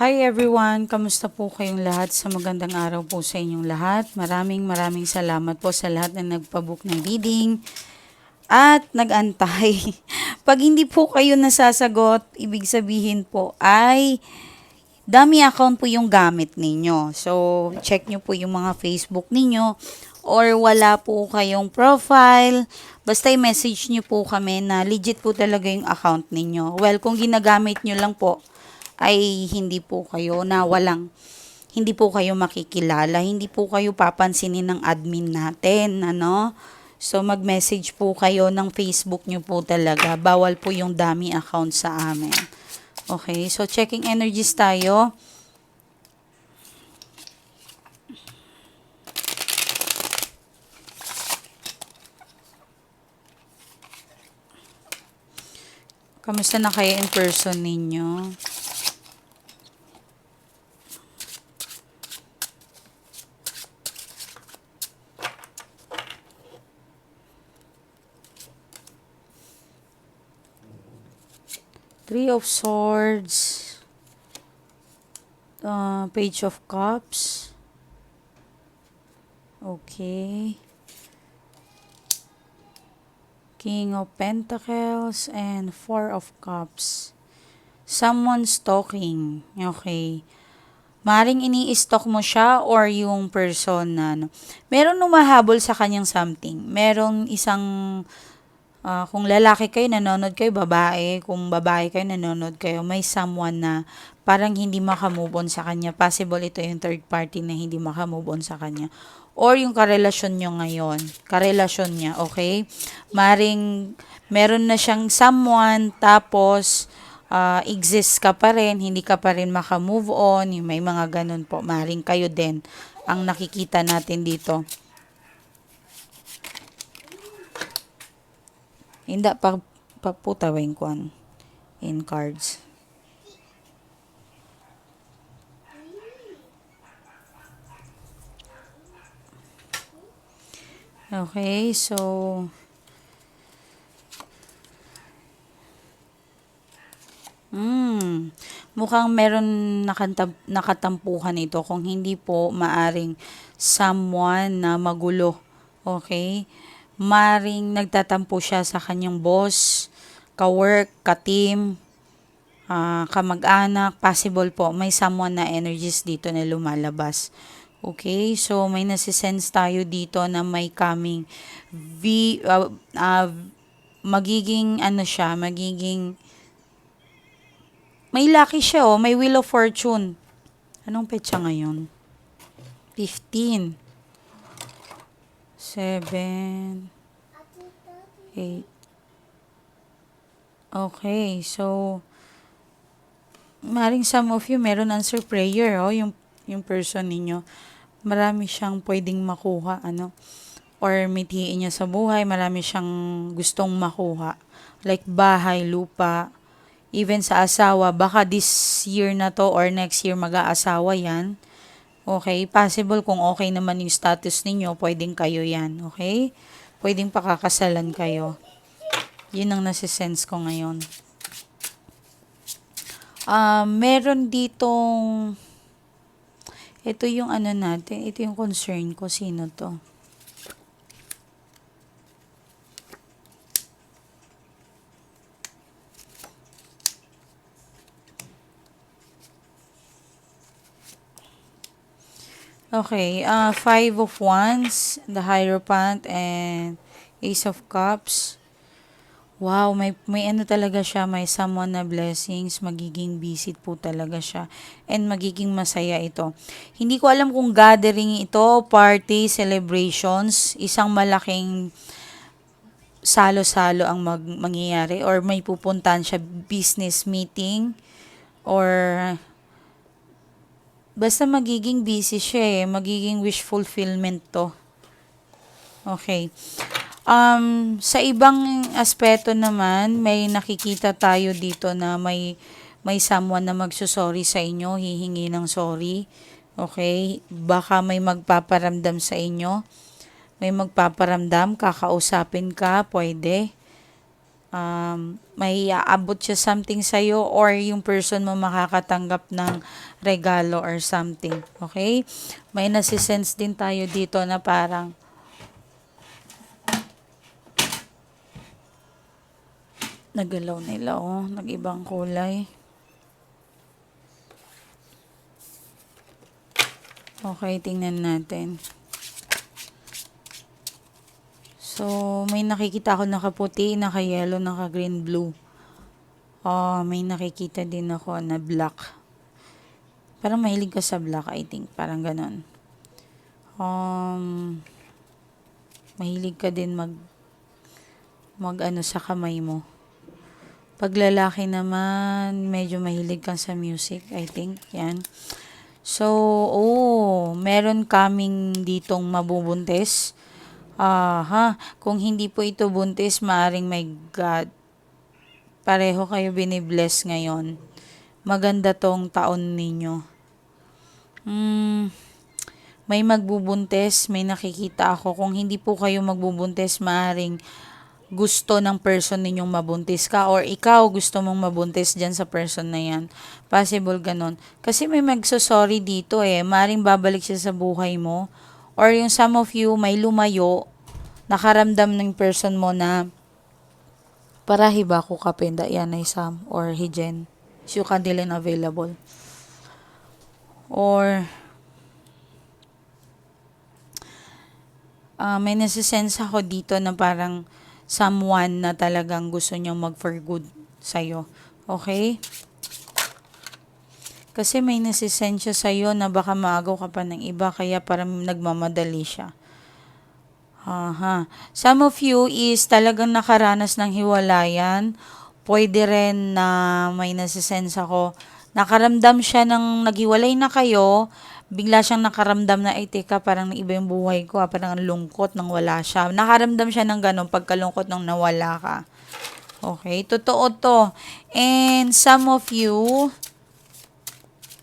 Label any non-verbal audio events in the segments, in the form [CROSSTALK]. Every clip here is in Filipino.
Hi everyone! Kamusta po kayong lahat? Sa magandang araw po sa inyong lahat. Maraming maraming salamat po sa lahat na nagpabook ng reading at nagantay. [LAUGHS] Pag hindi po kayo nasasagot, ibig sabihin po ay dami account po yung gamit ninyo. So, check nyo po yung mga Facebook ninyo or wala po kayong profile. Basta i-message nyo po kami na legit po talaga yung account ninyo. Well, kung ginagamit nyo lang po, ay hindi po kayo na walang hindi po kayo makikilala, hindi po kayo papansinin ng admin natin, ano? So, mag-message po kayo ng Facebook nyo po talaga. Bawal po yung dami account sa amin. Okay, so checking energies tayo. Kamusta na kayo in person ninyo? Three of Swords. Uh, Page of Cups. Okay. King of Pentacles and Four of Cups. Someone's talking. Okay. Maring ini-stalk mo siya or yung person na ano. Meron numahabol sa kanyang something. Merong isang Ah, kung lalaki kayo, nanonood kayo, babae. Kung babae kayo, nanonood kayo, may someone na parang hindi makamove on sa kanya. Possible ito yung third party na hindi makamove on sa kanya. Or yung karelasyon nyo ngayon. Karelasyon niya, okay? Maring meron na siyang someone, tapos uh, exist ka pa rin, hindi ka pa rin makamove on. May mga ganun po. Maring kayo din ang nakikita natin dito. Hindi pa paputawin ko in cards. Okay, so Hmm, mukhang meron nakantab, nakatampuhan ito kung hindi po maaring someone na magulo. Okay? Maring nagtatampo siya sa kanyang boss, ka-work, ka-team, uh, kamag-anak, possible po, may someone na energies dito na lumalabas. Okay, so may nasisense tayo dito na may coming v, uh, uh, magiging ano siya, magiging may lucky siya oh, may wheel of fortune. Anong petsa ngayon? 15 seven, eight. Okay, so, maring some of you meron answer prayer, oh, yung, yung person ninyo. Marami siyang pwedeng makuha, ano, or mitiin niya sa buhay, marami siyang gustong makuha. Like bahay, lupa, even sa asawa, baka this year na to or next year mag-aasawa yan Okay, possible kung okay naman yung status ninyo, pwedeng kayo yan, okay? Pwedeng pakakasalan kayo. Yun ang nasisense ko ngayon. Uh, meron ditong, ito yung ano natin, ito yung concern ko, sino to? Okay, uh, Five of Wands, the Hierophant, and Ace of Cups. Wow, may, may ano talaga siya, may someone na blessings, magiging visit po talaga siya, and magiging masaya ito. Hindi ko alam kung gathering ito, party, celebrations, isang malaking salo-salo ang mag, mangyayari, or may pupuntahan siya business meeting, or Basta magiging busy siya eh. Magiging wish fulfillment to. Okay. Um, sa ibang aspeto naman, may nakikita tayo dito na may may someone na magsusorry sa inyo, hihingi ng sorry. Okay? Baka may magpaparamdam sa inyo. May magpaparamdam, kakausapin ka, pwede. Um, may aabot siya something sa'yo or yung person mo makakatanggap ng regalo or something. Okay? May nasisense din tayo dito na parang nagalaw nila oh, nag-ibang kulay. Okay, tingnan natin. So, may nakikita ako nakaputi, naka-yellow, naka-green, blue. Oh, may nakikita din ako na black. Parang mahilig ka sa black, I think. Parang ganon. Um, mahilig ka din mag mag ano sa kamay mo. Pag lalaki naman, medyo mahilig kang sa music, I think. Yan. So, oh, meron kaming ditong mabubuntis. Aha, kung hindi po ito buntis, maaring my God, pareho kayo binibless ngayon. Maganda tong taon ninyo. Hmm, may magbubuntis, may nakikita ako. Kung hindi po kayo magbubuntis, maaring gusto ng person ninyong mabuntis ka or ikaw gusto mong mabuntis dyan sa person na yan. Possible ganon. Kasi may magsosorry dito eh. Maring babalik siya sa buhay mo. Or yung some of you may lumayo, nakaramdam ng person mo na para hiba ko kapenda yan ay Sam or Hijen. So, kandilan available. Or uh, may nasisense ako dito na parang someone na talagang gusto niyang mag for good sa'yo. Okay? Kasi may nasisense siya sa'yo na baka maagaw ka pa ng iba kaya parang nagmamadali siya. Aha. Some of you is talagang nakaranas ng hiwalayan. Pwede rin na may nasisense ako. Nakaramdam siya ng naghiwalay na kayo, bigla siyang nakaramdam na, ay teka, parang iba yung buhay ko, ah, parang ang lungkot nang wala siya. Nakaramdam siya ng ganun pagkalungkot nang nawala ka. Okay, totoo to. And some of you,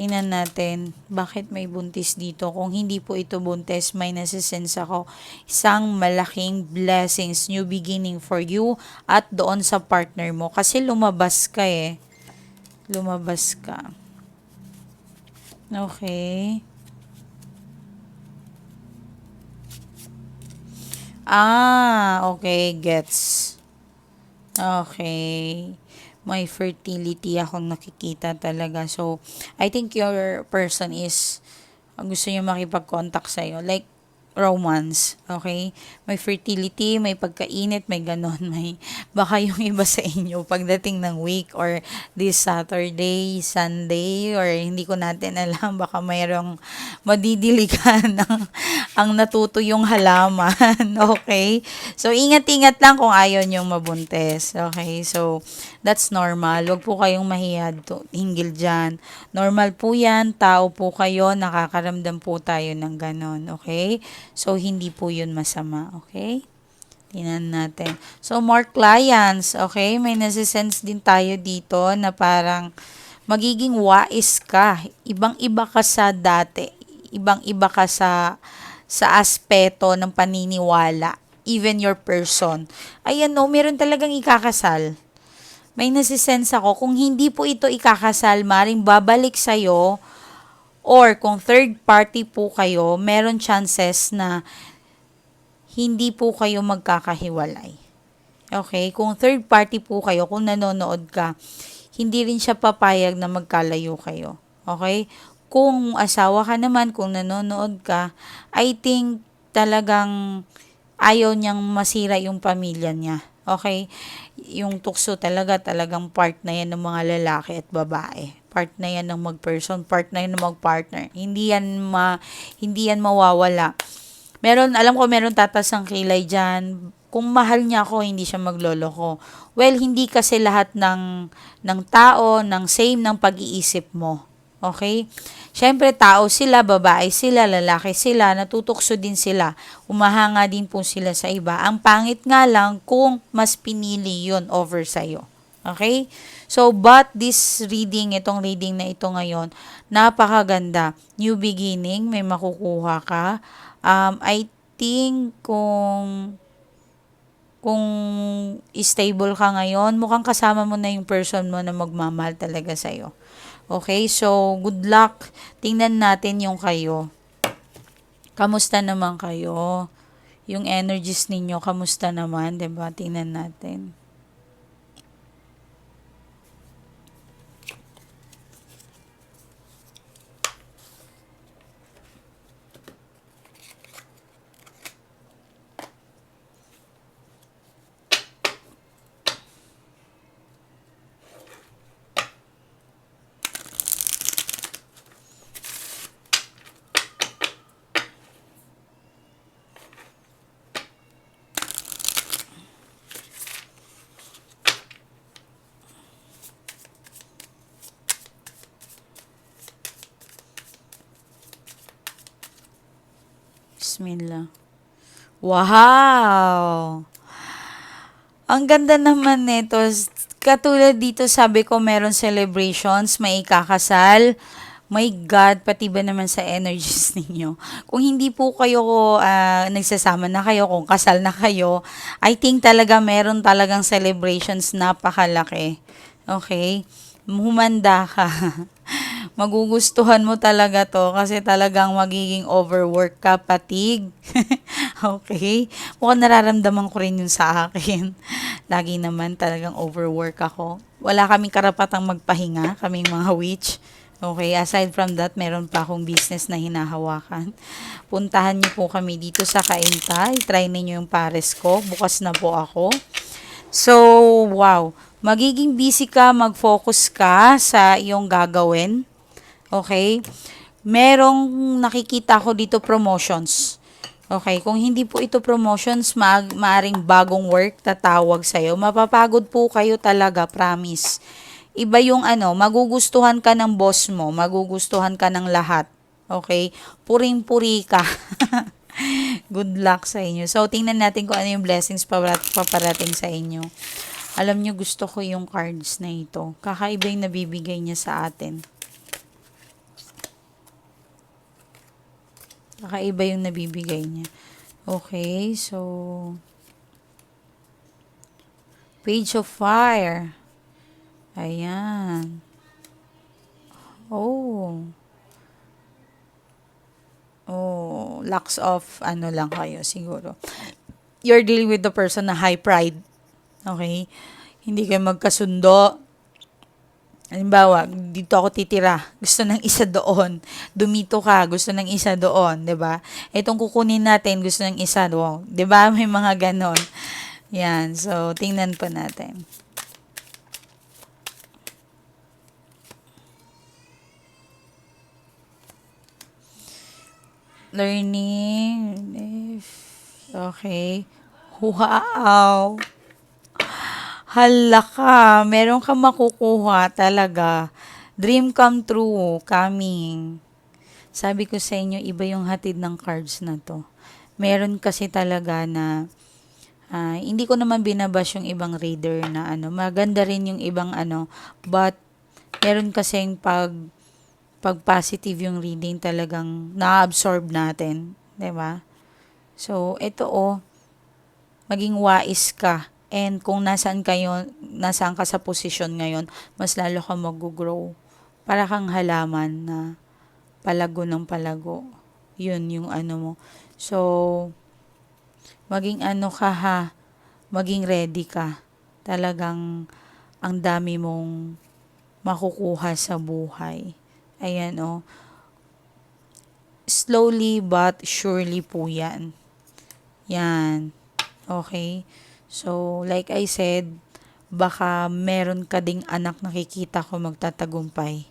tingnan natin, bakit may buntis dito? Kung hindi po ito buntis, may nasisense ako. Isang malaking blessings, new beginning for you at doon sa partner mo. Kasi lumabas ka eh. Lumabas ka. Okay. Ah, okay, gets. Okay. May fertility akong nakikita talaga. So, I think your person is gusto niya makipag-contact sa'yo. Like, romance, okay? May fertility, may pagkainit, may ganon, may baka yung iba sa inyo pagdating ng week or this Saturday, Sunday, or hindi ko natin alam, baka mayroong madidiligan [LAUGHS] ng ang natuto yung halaman, [LAUGHS] okay? So, ingat-ingat lang kung ayaw niyong mabuntis, okay? So, that's normal. Huwag po kayong mahiyad to, hinggil dyan. Normal po yan, tao po kayo, nakakaramdam po tayo ng ganon, okay? So, hindi po yun masama. Okay? Tingnan natin. So, more clients. Okay? May nasisense din tayo dito na parang magiging wais ka. Ibang-iba ka sa dati. Ibang-iba ka sa sa aspeto ng paniniwala. Even your person. Ayan no, meron talagang ikakasal. May nasisense ako. Kung hindi po ito ikakasal, maring babalik sa'yo Or kung third party po kayo, meron chances na hindi po kayo magkakahiwalay. Okay? Kung third party po kayo, kung nanonood ka, hindi rin siya papayag na magkalayo kayo. Okay? Kung asawa ka naman, kung nanonood ka, I think talagang ayaw niyang masira yung pamilya niya. Okay? Yung tukso talaga, talagang part na yan ng mga lalaki at babae part na yan ng mag-person, part na yan ng mag-partner. Hindi yan ma, hindi yan mawawala. Meron, alam ko meron tatas ang kilay dyan. Kung mahal niya ako, hindi siya magloloko. Well, hindi kasi lahat ng, ng tao, ng same ng pag-iisip mo. Okay? Siyempre, tao sila, babae sila, lalaki sila, natutukso din sila. Umahanga din po sila sa iba. Ang pangit nga lang kung mas pinili yon over sa'yo. Okay? So, but this reading, itong reading na ito ngayon, napakaganda. New beginning, may makukuha ka. Um, I think kung kung stable ka ngayon, mukhang kasama mo na yung person mo na magmamahal talaga sa'yo. Okay, so good luck. Tingnan natin yung kayo. Kamusta naman kayo? Yung energies ninyo, kamusta naman? 'di ba Tingnan natin. Bismillah. Wow! Ang ganda naman nito. Katulad dito, sabi ko, meron celebrations, may ikakasal. My God, pati ba naman sa energies [LAUGHS] ninyo? Kung hindi po kayo ah, nagsasama na kayo, kung kasal na kayo, I think talaga meron talagang celebrations napakalaki. Okay? Humanda ka. [LAUGHS] Magugustuhan mo talaga to kasi talagang magiging overwork ka, patig. [LAUGHS] okay? Mukhang nararamdaman ko rin yun sa akin. [LAUGHS] Lagi naman talagang overwork ako. Wala kaming karapatang magpahinga, kaming mga witch. Okay, aside from that, meron pa akong business na hinahawakan. Puntahan niyo po kami dito sa Kainta. I-try ninyo yung pares ko. Bukas na po ako. So, wow. Magiging busy ka, mag-focus ka sa iyong gagawin. Okay? Merong nakikita ko dito promotions. Okay, kung hindi po ito promotions, mag maaring bagong work tatawag sa'yo. Mapapagod po kayo talaga, promise. Iba yung ano, magugustuhan ka ng boss mo, magugustuhan ka ng lahat. Okay? Puring-puri ka. [LAUGHS] Good luck sa inyo. So, tingnan natin kung ano yung blessings paparating sa inyo. Alam nyo, gusto ko yung cards na ito. Kakaiba yung nabibigay niya sa atin. Kakaiba yung nabibigay niya. Okay, so... Page of Fire. Ayan. Oh. Oh, lacks of ano lang kayo siguro. You're dealing with the person na high pride. Okay? Hindi kayo magkasundo. Halimbawa, dito ako titira, gusto ng isa doon. Dumito ka, gusto ng isa doon, 'di ba? Itong kukunin natin, gusto ng isa doon. 'Di ba? May mga ganon. Yan. So, tingnan pa natin. Learning. Okay. Wow. Hala ka, meron ka makukuha talaga. Dream come true, coming. Sabi ko sa inyo, iba yung hatid ng cards na to. Meron kasi talaga na, uh, hindi ko naman binabash yung ibang reader na ano, maganda rin yung ibang ano, but meron kasing pag, pag positive yung reading talagang na-absorb natin. 'di ba? So, ito oh, maging wais ka And kung nasaan kayo, nasaan ka sa posisyon ngayon, mas lalo ka mag-grow. Para kang halaman na palago ng palago. Yun yung ano mo. So, maging ano ka ha, maging ready ka. Talagang ang dami mong makukuha sa buhay. Ayan o. Oh. Slowly but surely po yan. Yan. Okay. So, like I said, baka meron ka ding anak nakikita ko magtatagumpay.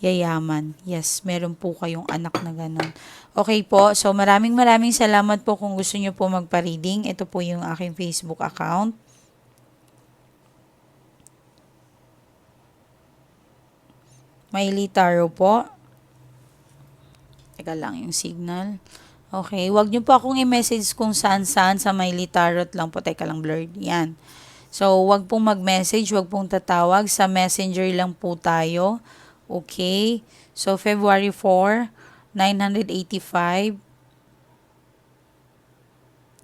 Yayaman. Yes, meron po kayong anak na ganun. Okay po, so maraming maraming salamat po kung gusto nyo po magpa-reading. Ito po yung aking Facebook account. Miley Taro po. Teka lang yung signal. Okay, wag niyo po akong i-message kung saan-saan sa my litarot lang po. Teka lang, blurred. Yan. So, wag pong mag-message, wag pong tatawag. Sa messenger lang po tayo. Okay. So, February 4, 985.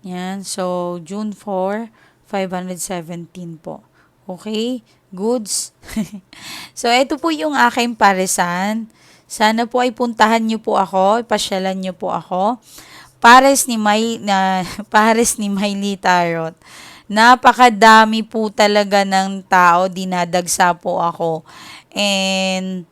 Yan. So, June 4, 517 po. Okay? Goods. [LAUGHS] so, ito po yung aking paresan. Sana po ay puntahan niyo po ako, ipasyalan niyo po ako. Pares ni May na [LAUGHS] Pares ni Miley Tarot. Napakadami po talaga ng tao, dinadagsa po ako. And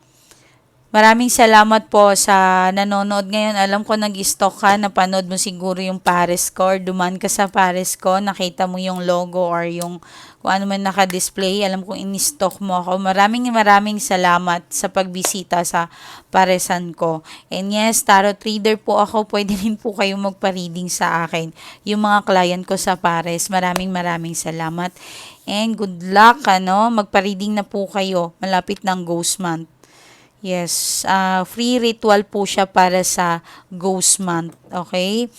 Maraming salamat po sa nanonood ngayon. Alam ko nag-stock ka, napanood mo siguro yung Paris ko duman ka sa Paris ko, nakita mo yung logo or yung kung ano man naka-display. Alam kong in-stock mo ako. Maraming maraming salamat sa pagbisita sa Paresan ko. And yes, tarot reader po ako. [LAUGHS] Pwede rin po kayo magpa-reading sa akin. Yung mga client ko sa Pares. Maraming maraming salamat. And good luck, ano, magpa-reading na po kayo. Malapit ng Ghost Month. Yes, uh, free ritual po siya para sa Ghost Month, okay?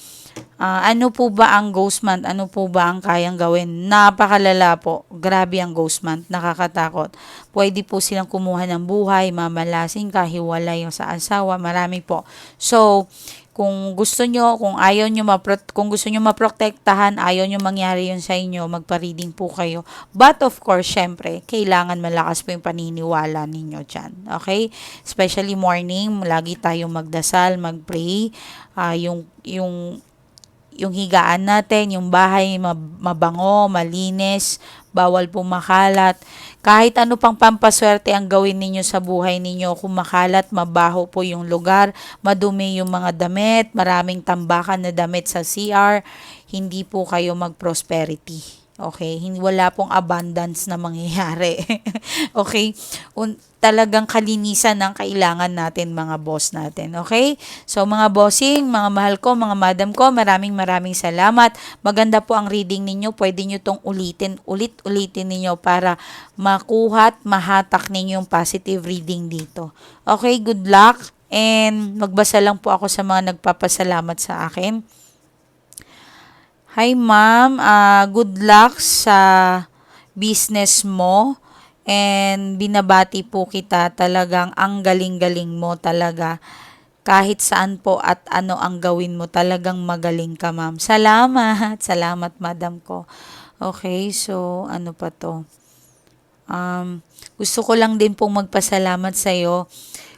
Uh, ano po ba ang Ghost Month? Ano po ba ang kayang gawin? Napakalala po. Grabe ang Ghost Month. Nakakatakot. Pwede po silang kumuha ng buhay, mamalasing, kahiwalay sa asawa. Marami po. So, kung gusto nyo, kung ayaw nyo, mapro- kung gusto nyo maprotektahan, ayaw nyo mangyari yun sa inyo, magpa-reading po kayo. But of course, syempre, kailangan malakas po yung paniniwala ninyo dyan. Okay? Especially morning, lagi tayong magdasal, magpray. Uh, yung, yung yung higaan natin, yung bahay mabango, malinis, bawal po makalat. Kahit ano pang pampaswerte ang gawin ninyo sa buhay ninyo, kung makalat, mabaho po yung lugar, madumi yung mga damit, maraming tambakan na damit sa CR, hindi po kayo mag-prosperity. Okay, hindi wala pong abundance na mangyayari. [LAUGHS] okay? Un, talagang kalinisan ng kailangan natin mga boss natin. Okay? So mga bossing, mga mahal ko, mga madam ko, maraming maraming salamat. Maganda po ang reading ninyo. Pwede nyo tong ulitin, ulit-ulitin ninyo para makuha at mahatak ninyo yung positive reading dito. Okay, good luck. And magbasa lang po ako sa mga nagpapasalamat sa akin. Hi ma'am, uh, good luck sa business mo and binabati po kita talagang ang galing-galing mo talaga. Kahit saan po at ano ang gawin mo, talagang magaling ka ma'am. Salamat, [LAUGHS] salamat madam ko. Okay, so ano pa to? Um, gusto ko lang din pong magpasalamat sa iyo.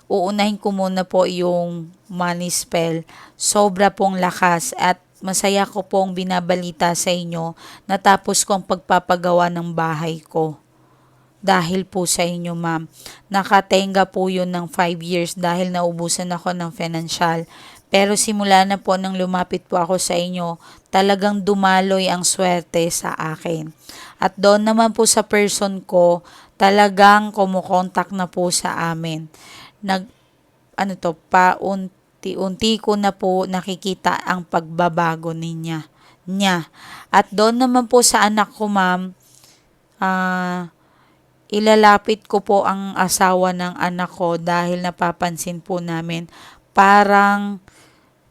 Uunahin ko muna po yung money spell. Sobra pong lakas at Masaya ko pong binabalita sa inyo natapos ko ang pagpapagawa ng bahay ko. Dahil po sa inyo, ma'am. Nakatenga po yun ng 5 years dahil naubusan ako ng financial. Pero simula na po nang lumapit po ako sa inyo, talagang dumaloy ang swerte sa akin. At doon naman po sa person ko, talagang kumukontak na po sa amin. Nag, ano to, paunti unti-unti ko na po nakikita ang pagbabago niya. niya. At doon naman po sa anak ko, ma'am, uh, ilalapit ko po ang asawa ng anak ko dahil napapansin po namin parang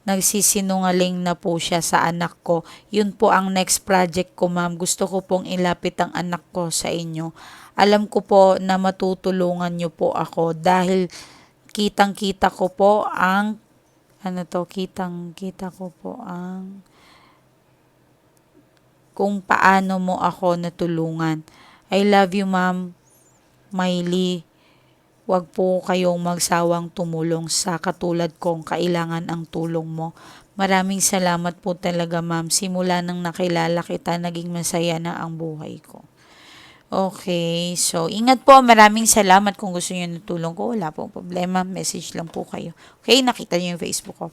nagsisinungaling na po siya sa anak ko. Yun po ang next project ko, ma'am. Gusto ko pong ilapit ang anak ko sa inyo. Alam ko po na matutulungan niyo po ako dahil kitang-kita ko po ang ano to, kitang kita ko po ang kung paano mo ako natulungan. I love you, ma'am. Miley. Huwag po kayong magsawang tumulong sa katulad kong kailangan ang tulong mo. Maraming salamat po talaga, ma'am. Simula nang nakilala kita, naging masaya na ang buhay ko. Okay, so ingat po. Maraming salamat kung gusto niyo ng tulong ko. Wala pong problema. Message lang po kayo. Okay, nakita niyo yung Facebook ko.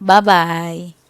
Bye-bye.